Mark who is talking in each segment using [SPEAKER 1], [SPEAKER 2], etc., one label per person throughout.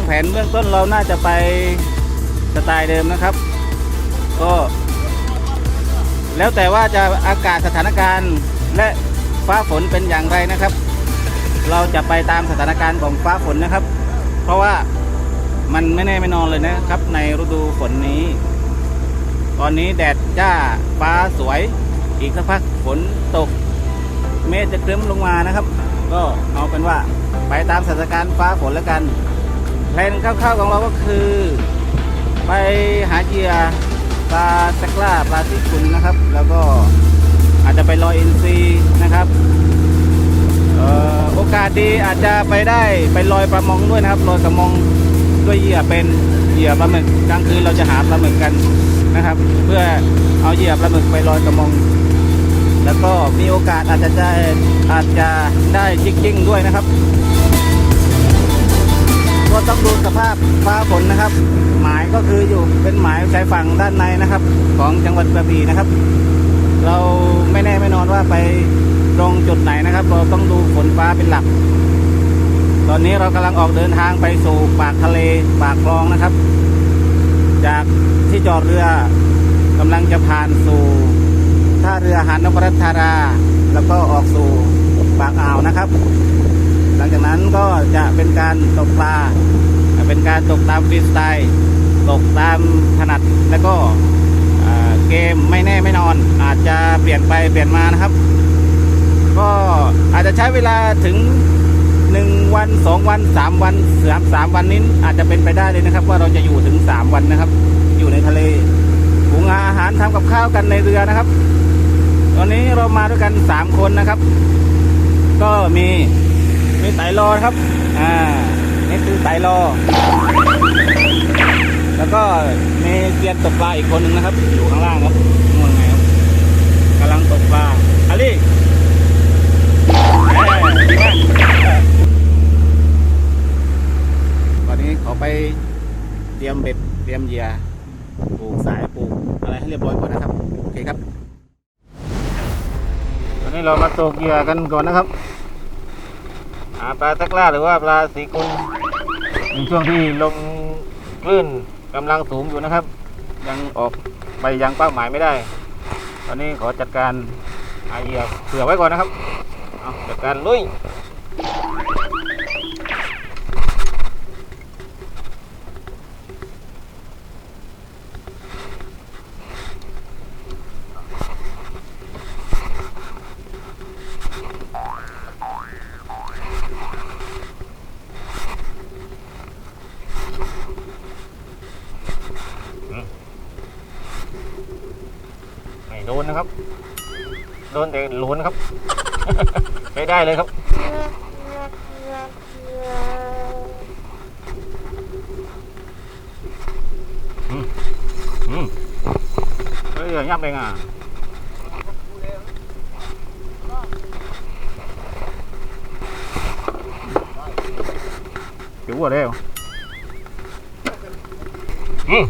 [SPEAKER 1] างแผนเบื้องต้นเราน่าจะไปสไตล์เดิมนะครับ ก็ แล้วแต่ว่าจะอากาศสถานการณ์และฟ้าฝนเป็นอย่างไรนะครับ เราจะไปตามสถานการณ์ของฟ้าฝนนะครับ เพราะว่ามันไม่แน่ไม่นอนเลยนะครับ ในฤดูฝนนี้ ตอนนี้แดดจ้าฟ้าสวย อีกสักพักฝนตก เมฆจะเครึ้มลงมานะครับ ก็เอาเป็นว่าไปตามสถานการณ์ฟ้าฝนแล้วกัน แผนคร่าวๆของเราก็คือ ไปหาเหยื่อปลาตะกร้าปลาที่คุณนะครับ แล้วก็อาจจะไปลอยอินทรีนะครับออโอกาสดีอาจจะไปได้ไปลอยปลามงด้วยนะครับลอยกระมงด้วยเหยื่อเป็นเหยื่อปลาหมึกกลางคืนเราจะหาปลาหมึกกันนะครับ เพื่อเอาเหยื่อปลาหมึกไปลอยกระมงแล้วก็มีโอกาสอาจจะได้อาจจะได้จิกจิ้งด้วยนะครับ ก็ต้องดูสภาพฟ้าฝนนะครับ หมายก็คืออยู่เป็นหมายชายฝั่งด้านในนะครับ ของจังหวัดกระบี่นะครับ เราไม่แน่ไม่นอนว่าไปตรงจุดไหนนะครับ เราต้องดูฝนฟ้าเป็นหลัก ตอนนี้เรากำลังออกเดินทางไปสู่ปากทะเลปากคลองนะครับ จากที่จอดเรือกำลังจะผ่านสู่ท่าเรือหาดนพรัตน์ธารา แล้วก็ออกสู่ปากอ่าวนะครับ หลังจากนั้นก็จะเป็นการตกปลา เป็นการตกตามฟรีสไตล์ ตกตามถนัด แล้วก็เกมไม่แน่ไม่นอน อาจจะเปลี่ยนไปเปลี่ยนมานะครับ ก็อาจจะใช้เวลาถึง 1 วัน 2 วัน 3 วันสามสามวันนี้อาจจะเป็นไปได้เลยนะครับ ว่าเราจะอยู่ถึง 3 วันนะครับ อยู่ในทะเลหุงอาหารทำกับข้าวกันในเรือนะครับ ตอนนี้เรามาด้วยกัน 3 คนนะครับ ก็มี มีไตรรอครับ อ่า นี่คือไตรรอ แล้วก็มีเซียนตกปลาอีกคนหนึ่งนะครับ อยู่ข้างล่างครับนู่นไงครับกำลังตกปลาอาลี่ดีมากตอนนี้ขอไปเตรียมเบ็ดเตรียมเหยื่อปลูกสายปลูกอะไรให้เรียบร้อยก่อนนะครับ โอเคครับ ตอนนี้เรามาตกเหยื่อกันก่อนนะครับ หาปลาตะกร้าหรือว่าปลาสีกุลในช่วงที่ลมคลื่นกำลังสูงอยู่นะครับ ยังออกไปยังเป้าหมายไม่ได้ ตอนนี้ขอจัดการหาเหยื่อเผื่อไว้ก่อนนะครับ เอาจัดการลุย โดนแต่หลวนครับ ไปได้ เลยครับ อืมอืมเฮ้ยอย่ายับเองอะเดี๋ยววัวเร็วอืม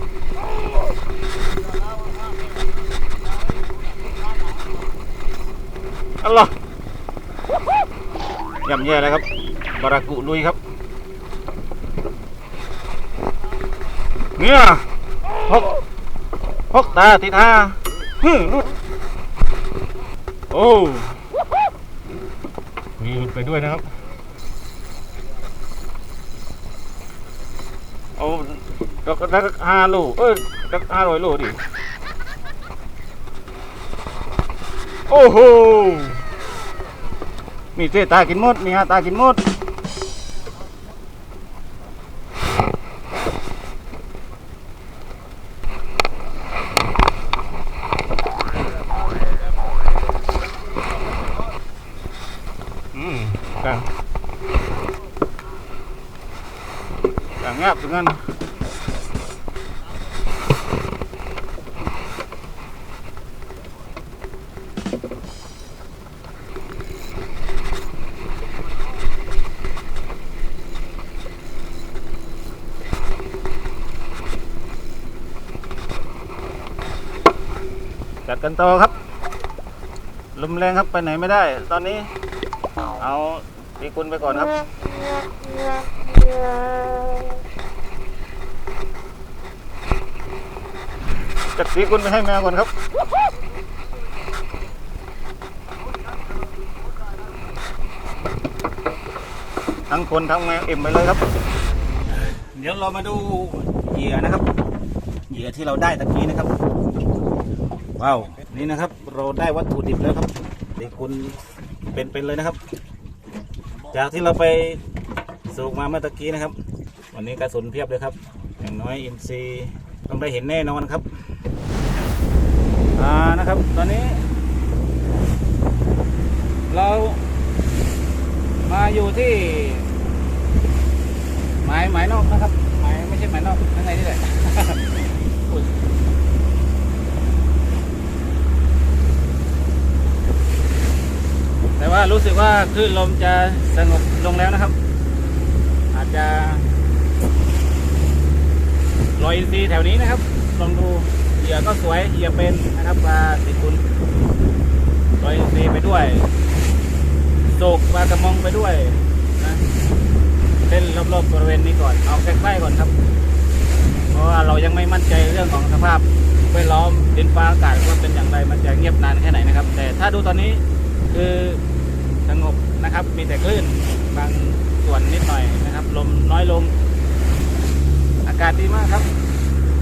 [SPEAKER 1] อัลลอฮ์ ย่ำแย่เลยครับ บารากุลุยครับ เนี่ยหกหกตาติดหาฮึมรุดโอ้มีหลุดไปด้วยนะครับ เอาดักดักห้าโลเอ้ยดักห้าร้อยโลดิ โอ้โห มีเจตากินหมดมีฮาตากินหมดอืมกลางกลางงับตรงนั้น กันต่อครับลมแรงครับไปไหนไม่ได้ ตอนนี้ เอาตีกุลไปก่อนครับ จัดตีกุลไปให้แมวก่อนครับทั้งคนทั้งแมวเอ็มไปเลยครับ เดี๋ยวเรามาดูเหยื่อนะครับ เหยื่อที่เราได้ตะกี้นะครับ ว้าวนี่นะครับเราได้วัตถุดิบแล้วครับตีกุลเป็นๆเลยนะครับ จากที่เราไปสูกมาเมื่อตะกี้นะครับ วันนี้กระสุนเพียบเลยครับ อย่างน้อยอินซีต้องได้เห็นแน่นอนครับอ่านะครับ ตอนนี้ เรามาอยู่ที่หมายหมายนอกนะครับหมายไม่ใช่หมายนอกข้างในนี่แหละ แต่ว่ารู้สึกว่าคลื่นลมจะสงบลงแล้วนะครับ อาจจะลอยอินทรีแถวนี้นะครับ ลองดูเหยื่อก็สวยเหยื่อเป็นนะครับปลาติดคุณลอยอินทรีไปด้วยโศกปลากระมงไปด้วยนะเล่นรอบๆบริเวณนี้ก่อนเอาใกล้ๆก่อนครับ เพราะว่าเรายังไม่มั่นใจเรื่องของสภาพแวดล้อมดินฟ้าอากาศว่าเป็นอย่างไรมันจะเงียบนานแค่ไหนนะครับ แต่ถ้าดูตอนนี้คือ สงบนะครับ มีแต่คลื่นบางส่วนนิดหน่อยนะครับ ลมน้อยลง อากาศดีมากครับ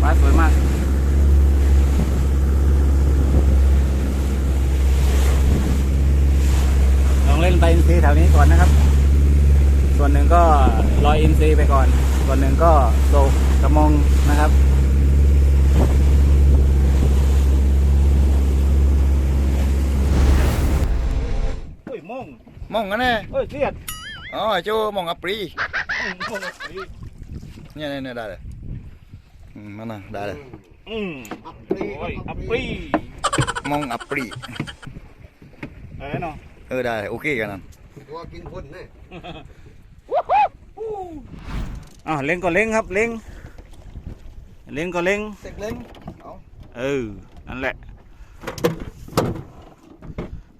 [SPEAKER 1] ฟ้าสวยมากลองเล่นไปอินซีแถวนี้ก่อนนะครับ ส่วนหนึ่งก็ลอยอินซีไปก่อน ส่วนหนึ่งก็โศกกระมงนะครับ อุ้ยมง
[SPEAKER 2] mong cái này
[SPEAKER 1] เอ้ยเครียด
[SPEAKER 2] ờ chú mong ập đi
[SPEAKER 1] อืมมงอี
[SPEAKER 2] nha này này đây đây ừ, nó nè đây đây
[SPEAKER 1] อืมโอ้ยอัปปี้
[SPEAKER 2] mong ập đi
[SPEAKER 1] อะไรเนาะ
[SPEAKER 2] ừ đây ok cái này
[SPEAKER 3] ตัวกินคนเนี่ย
[SPEAKER 1] อ้าวเล็งก็เล็งครับเล็งเล็งก็เล็ง
[SPEAKER 2] xếp lên
[SPEAKER 1] เออนั่นแหละ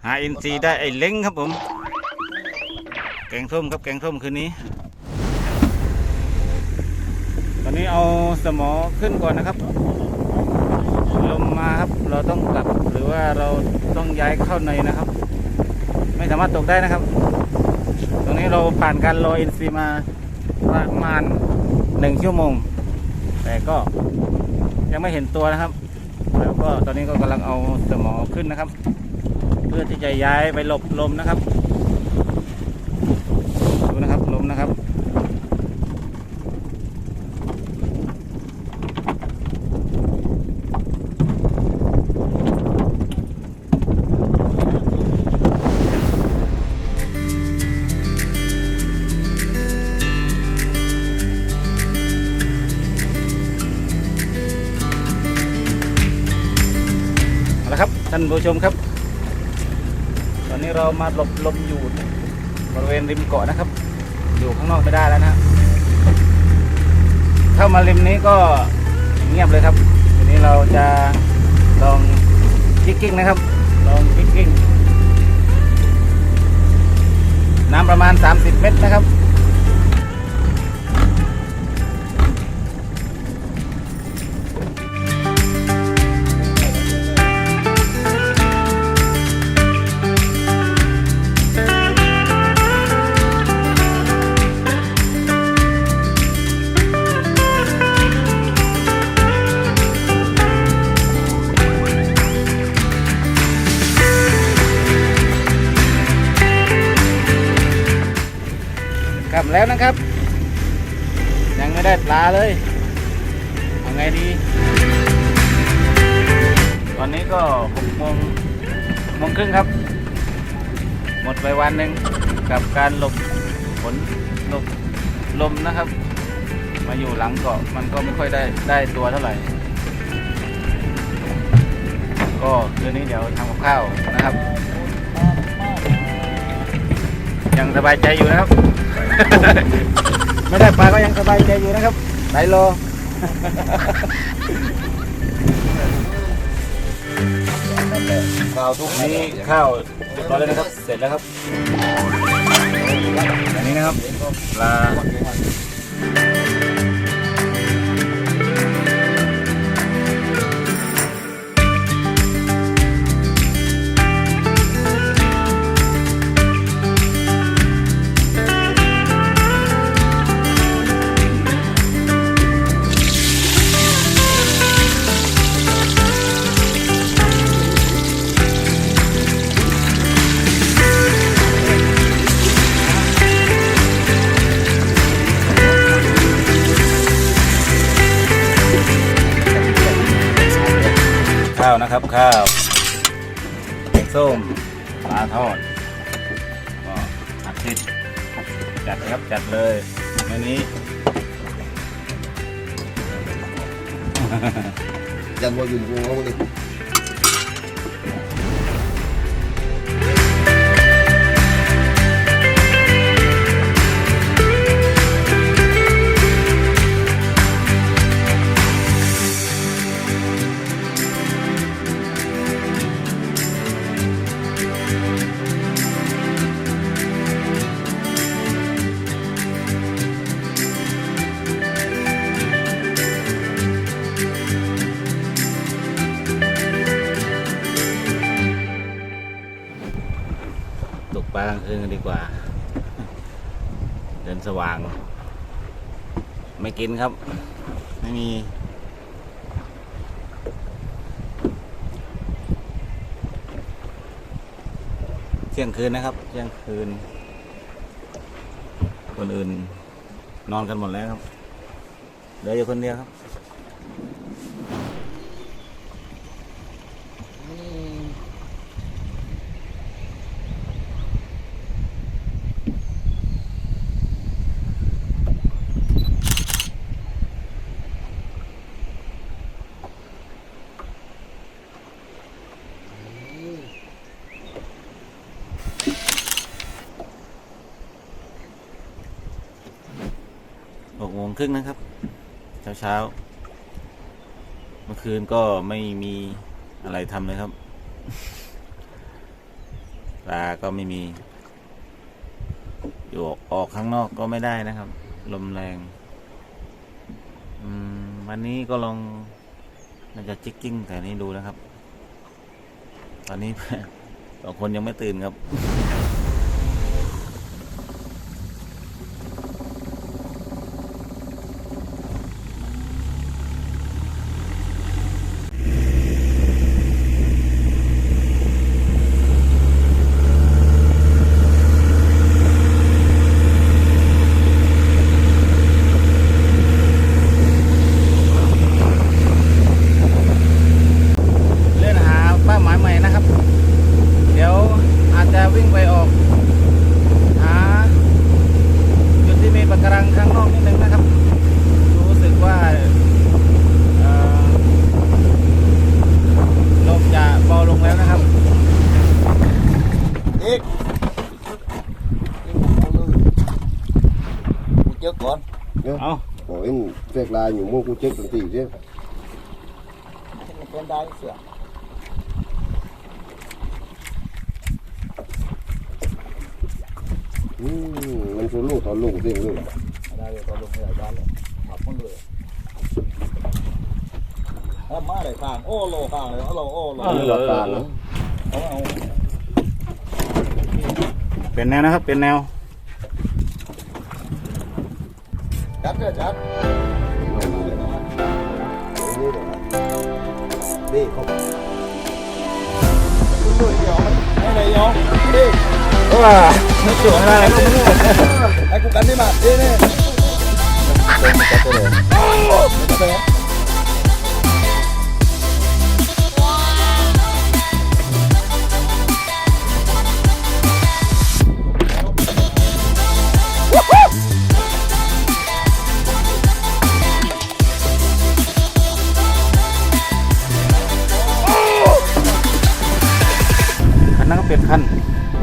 [SPEAKER 1] หาอินซีย์ได้ไอ้เล้งครับผม แกงส้มครับแกงส้มคืนนี้ ตอนนี้เอาสมอขึ้นก่อนนะครับ ลมมาครับเราต้องกลับหรือว่าเราต้องย้ายเข้าในนะครับ ไม่สามารถตกได้นะครับ ตรงนี้เราผ่านการรออินซีย์มาประมาณหนึ่งชั่วโมง แต่ก็ยังไม่เห็นตัวนะครับ แล้วก็ตอนนี้ก็กำลังเอาสมอขึ้นนะครับ เพื่อที่จะย้ายไปหลบลมนะครับดูนะครับลมนะครับครับท่านผู้ชมครับ เรามาหลบลมอยู่บริเวณริมเกาะนะครับ อยู่ข้างนอกไม่ได้แล้วนะฮะเข้ามาริมนี้ก็เงียบเลยครับทีนี้เราจะลองคิกกิ้งนะครับ ลองคิกกิ้งน้ำประมาณ 30 เมตรนะครับ เลยเอาไงดี ตอนนี้ก็หกโมงโมงครึ่งครับ หมดไปวันหนึ่งกับการหลบฝนหลบลมนะครับ มาอยู่หลังเกาะมันก็ไม่ค่อยได้ได้ตัวเท่าไหร่ ก็คืนนี้เดี๋ยวทำกับข้าวนะครับ ยังสบายใจอยู่นะครับ ไม่ได้ปลาก็ยังสบายใจอยู่นะครับ ไหลโล
[SPEAKER 2] ข้าวทุก
[SPEAKER 1] นี้ข้าวเรียบร้อยแล้วนะครับ เสร็จแล้วครับ อันนี้นะครับปลาาวนะครับข้าวแกงส้มปลาทอดก็ผัดเผ็ดจัดนะครับจัดเลยเมนูนี้
[SPEAKER 2] ยันว่าอยู่กูเขาเลย
[SPEAKER 1] ดีกว่า เดินสว่าง ไม่กินครับ ไม่มี เที่ยงคืนนะครับ เที่ยงคืน คนอื่นนอนกันหมดแล้วครับเหลืออยู่คนเดียวครับ หกโมง ครึ่งนะครับ เช้าเช้าเมื่อคืนก็ไม่มีอะไรทำเลยครับปลาก็ไม่มีอยู่ออกข้างนอกก็ไม่ได้นะครับ ลมแรงวันนี้ก็ลองน่าจะจิกกิ้งแถวนี้ดูนะครับ ตอนนี้สองคนยังไม่ตื่นครับ
[SPEAKER 3] mua cô chết từng tỷ chứ
[SPEAKER 2] con đai sửa
[SPEAKER 3] ừ, Mình số lụt nó lụt riêng luôn
[SPEAKER 2] đây là con lùng này ra rồi mặc con lửa Em má để càng ô lô càng này ô lô ô lô
[SPEAKER 3] Nó là tàn lắm
[SPEAKER 2] Không không
[SPEAKER 1] เป็นแนวนะครับ เป็นแนว
[SPEAKER 2] cắt rồi cắt
[SPEAKER 3] Đi không
[SPEAKER 2] lười nhiều đây này nhau đi
[SPEAKER 1] ว้าไม่สวยอะไรก็ไม่รู้
[SPEAKER 2] anh cũng cắn đi mà đi đi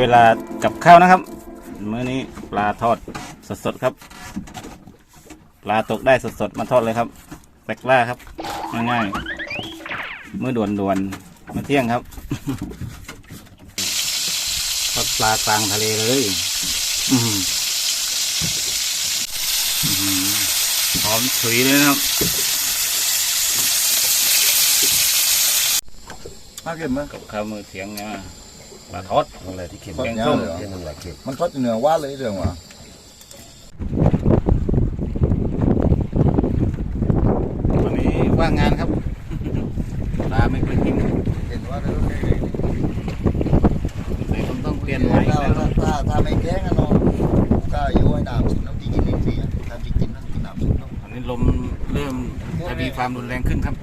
[SPEAKER 1] เวลากับข้าวนะครับมื้อนี้ปลาทอดสดๆครับ ปลาตกได้สดๆมาทอดเลยครับแปลกล่าครับง่ายๆมื้อด่วนๆมาเที่ยงครับทอดปลากลางทะเลเลยหอมฉุยเลยนะครับ
[SPEAKER 2] Má kìm á
[SPEAKER 1] กับข้าวมือเถียงเนี่ย ปลาทอด
[SPEAKER 3] Nó là thì kiếm
[SPEAKER 2] Con
[SPEAKER 1] Kèm
[SPEAKER 2] nhớ
[SPEAKER 1] không?
[SPEAKER 2] rồi
[SPEAKER 3] Thế nên là kiếm
[SPEAKER 2] มันก็จะเหนือว่าเลยเรื่องว่ะ
[SPEAKER 1] วันนี้ว่างงานครับปลาไม่ค่อยกิน
[SPEAKER 2] เห็นว่าเรื่องนี้
[SPEAKER 1] เลยผมต้องเปลี่ยน
[SPEAKER 2] ถ้า
[SPEAKER 1] ใหม่แล้ว
[SPEAKER 2] ถ้าถ้าไม่แกงอะเนาะก็อยู่ให้น้ำสุดน้ำที่กินนิดสิถ้าที่กินน้ำกินน้ำสุดเนาะ
[SPEAKER 1] อันนี้ลมเริ่มทวีความรุนแรงขึ้นครับ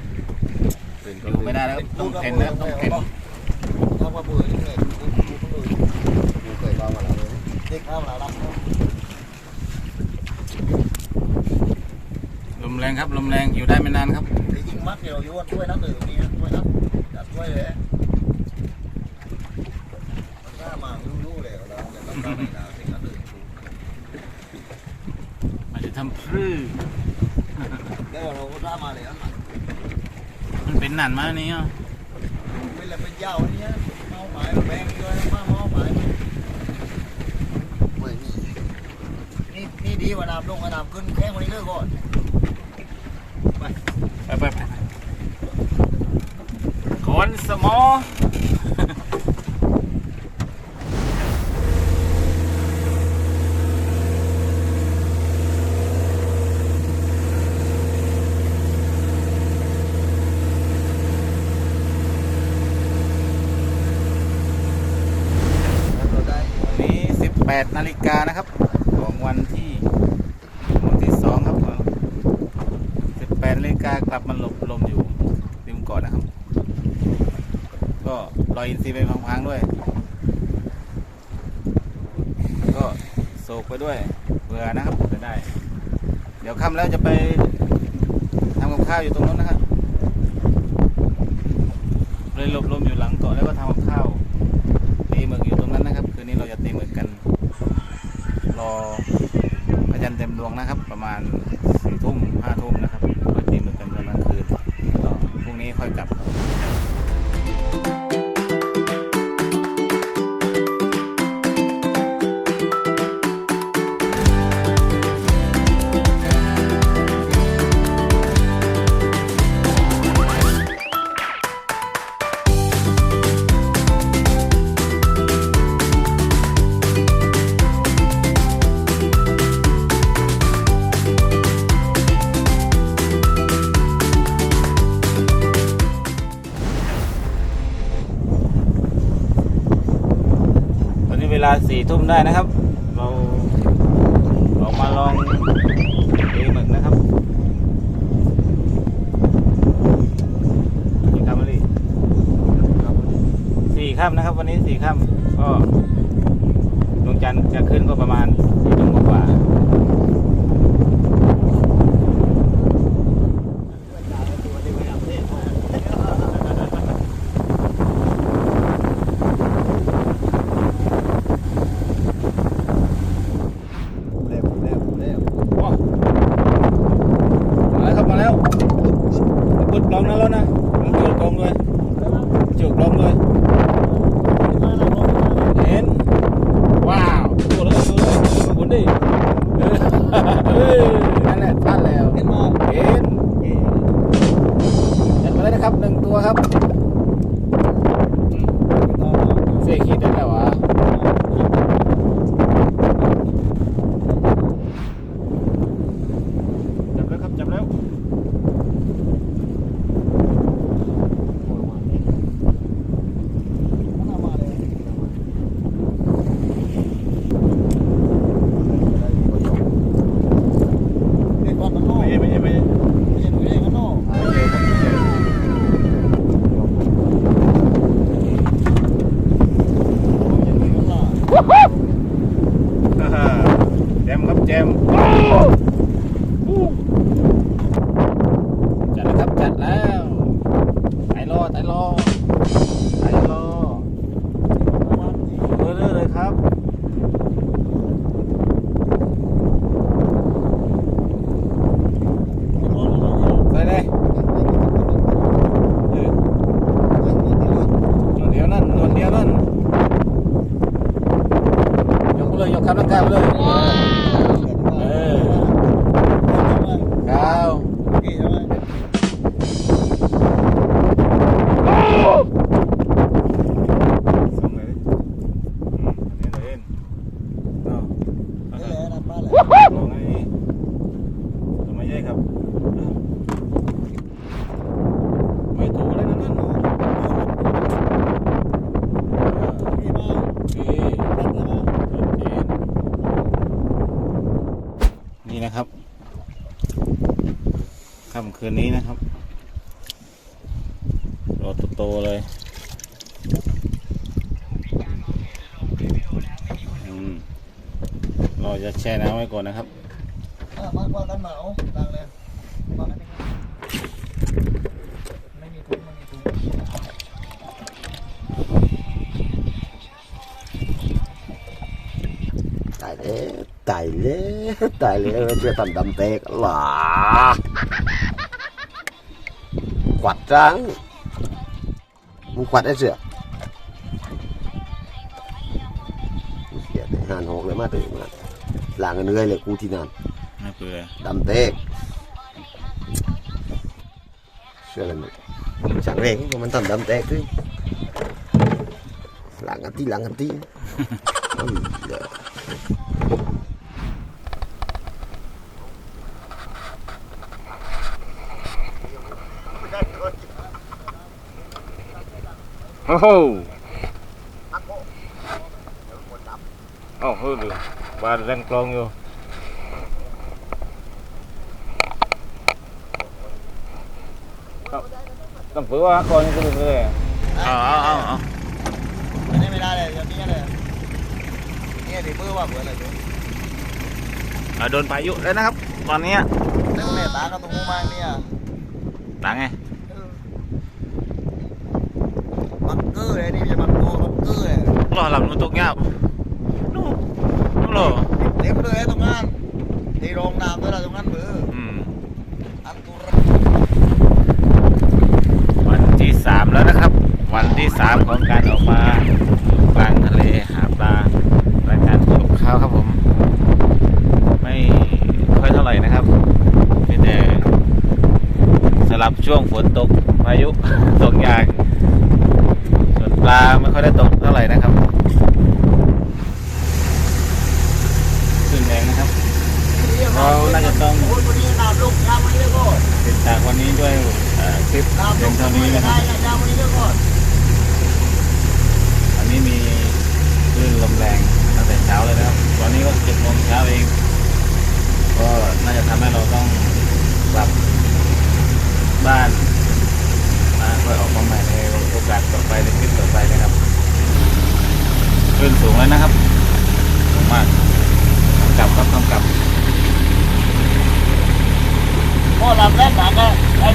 [SPEAKER 1] อยู่ไม่ได้แล้วต้องเข็นนะครับต้องเข็น
[SPEAKER 2] ถ้าว่ ลยกูกูก็เล
[SPEAKER 1] มแรงครับลมแรงอยู่ได้ไม่นานครับ
[SPEAKER 2] แต่ยิงมัดเดียวอยู่ว่าช่วยนักหนึ่งนี่ช่วยนักจัดช่วยเลยมันก็มารู้ๆเลยเราแต่เราก็ไม่ได้สิ่งนั้นเลย
[SPEAKER 1] อาจจะทำพรื้
[SPEAKER 2] เดี๋ยวเราก็ได้มาเลยอะ
[SPEAKER 1] มันเป็นหนันมานี่อะ
[SPEAKER 2] เป็นอะไรเป็นยาวนี่เมาหมายแบงด้วยมาเมาหมาย
[SPEAKER 3] Mày đi
[SPEAKER 2] นี่นี่ ดีกว่าน้ำลงกว่าน้ำขึ้นแข้งวันนี้เลิกก่อน
[SPEAKER 1] ไปไปไปขอนสมอ
[SPEAKER 2] เราได้
[SPEAKER 1] วันนี้18นาฬิกานะครับ ของวันที่วันที่สองครับ 18 นาฬิกากลับมาหลบลมอยู่ริมเกาะนะครับ ก็ลอยอินทรีย์ไปพังๆด้วย ก็โศกไปด้วยเบื่อนะครับจะได้ เดี๋ยวค่ำแล้วจะไปทำกับข้าวอยู่ตรงนู้นนะครับเลยลบลมอยู่หลังเกาะแล้วก็ทำกับข้าวตีหมึกอยู่ตรงนั้นนะครับ คืนนี้เราจะตีหมึกกัน รอพระจันทร์เต็มดวงนะครับ ประมาณสี่ทุ่มห้าทุ่มนะ ทุ่มได้นะครับ เราออกมาลองตีหมึกนะครับกี่คำมาลีสี่ค่ำนะครับ วันนี้สี่ค่ำก็ดวงจันทร์จะขึ้นก็ประมาณสี่ทุ่มกว่า คำร่างกายไปเลยเออก้าวส่งเลยดิอืมอันนี้เลยเอ็นเอาเอาเลยลองไอ้นี่ทำไมใช่ครับเอาไม่ถูกแล้วนั่นนั่นโอเคนี่นะครับค่ำคืนนี้นะครับรอโตๆเลยอืม เราจะแช่น้ำไว้ก่อนนะครับ
[SPEAKER 2] มากกว่ากันเหมาดังเลยมากันไม่มีทุนไม่มีทุน
[SPEAKER 3] ตายแล้วตายแล้วตายแล้วเชื่อทำดำเตกหล่ะกวัดจังมึงกวัดได้เสือเสียแต่หันหกเลยมาตื่นมา langan gai le kutinan damte selamat chẳng về cũng mình tầm đâm tệ cứ. Lặng ngắm tí lặng ngắm tí.
[SPEAKER 1] Ho. Oh, hư rồi. บานแรงกลองอยู่ต้องฝืนว่าก่อนนี่ก็เลยเอาเอาเอาเอา
[SPEAKER 2] ไม่ได้ไม่ได้เลยอย่างนี้เลยนี่ดิมือว่าเบื่ออะไรตัว
[SPEAKER 1] เอาโดนพายุแล้วนะครับ ตอนนี้
[SPEAKER 2] แล้วเนี่ยตาก็ตรงหูมากเนี่ย
[SPEAKER 1] หลังไง
[SPEAKER 2] บังเกอร์เลยนี่ไม่ใช่บังโกบังเกอร์เลย
[SPEAKER 1] รอหลับนู่นตกเงียบนู่น นู่นเหรอ
[SPEAKER 2] เต็มเลยตรงนั้นที่โรงน้ำด้วยนะตรงนั้นเบื่อ
[SPEAKER 1] อืม
[SPEAKER 2] อันตุร
[SPEAKER 1] วันที่สามแล้วนะครับ วันที่สามของการออกมาอยู่กลางทะเลหาปลารายการตกข้าวครับผม ไม่ค่อยเท่าไหร่นะครับมีแต่สลับช่วงฝนตกพายุ ตกอย่างส่วนปลาไม่ค่อยได้ตกเท่าไหร่นะครับขึ้นแรงนะครับ เราน่าจะต้อง
[SPEAKER 2] คนคนนี้น้ำลูกยามวันนี้ก็
[SPEAKER 1] ติดจากวันนี้ด้วยเอ่อคลิป
[SPEAKER 2] น้ำ
[SPEAKER 1] เพี
[SPEAKER 2] ลู
[SPEAKER 1] ยง
[SPEAKER 2] ก
[SPEAKER 1] เท่านี้นะครับ
[SPEAKER 2] ยามวันนี้ก็
[SPEAKER 1] อันนี้มีคลื่นลมแรง เจ็ดโมงเช้าเอง ก็น่าจะทำให้เราต้องกลับบ้านมาค่อยออกมาใหม่ในโอกาสต่อไปในคลิปต่อไปนะครับคลื่นสูงแล้วนะครับสูงมากกลับครับต้องกลับ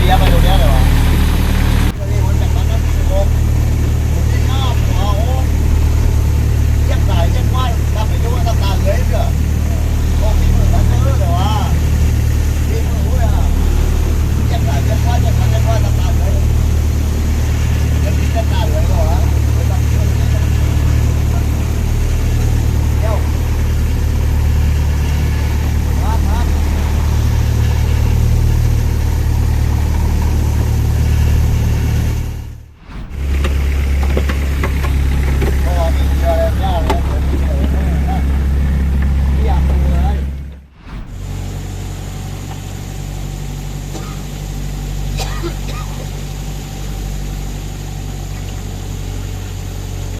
[SPEAKER 2] พ่อลำแ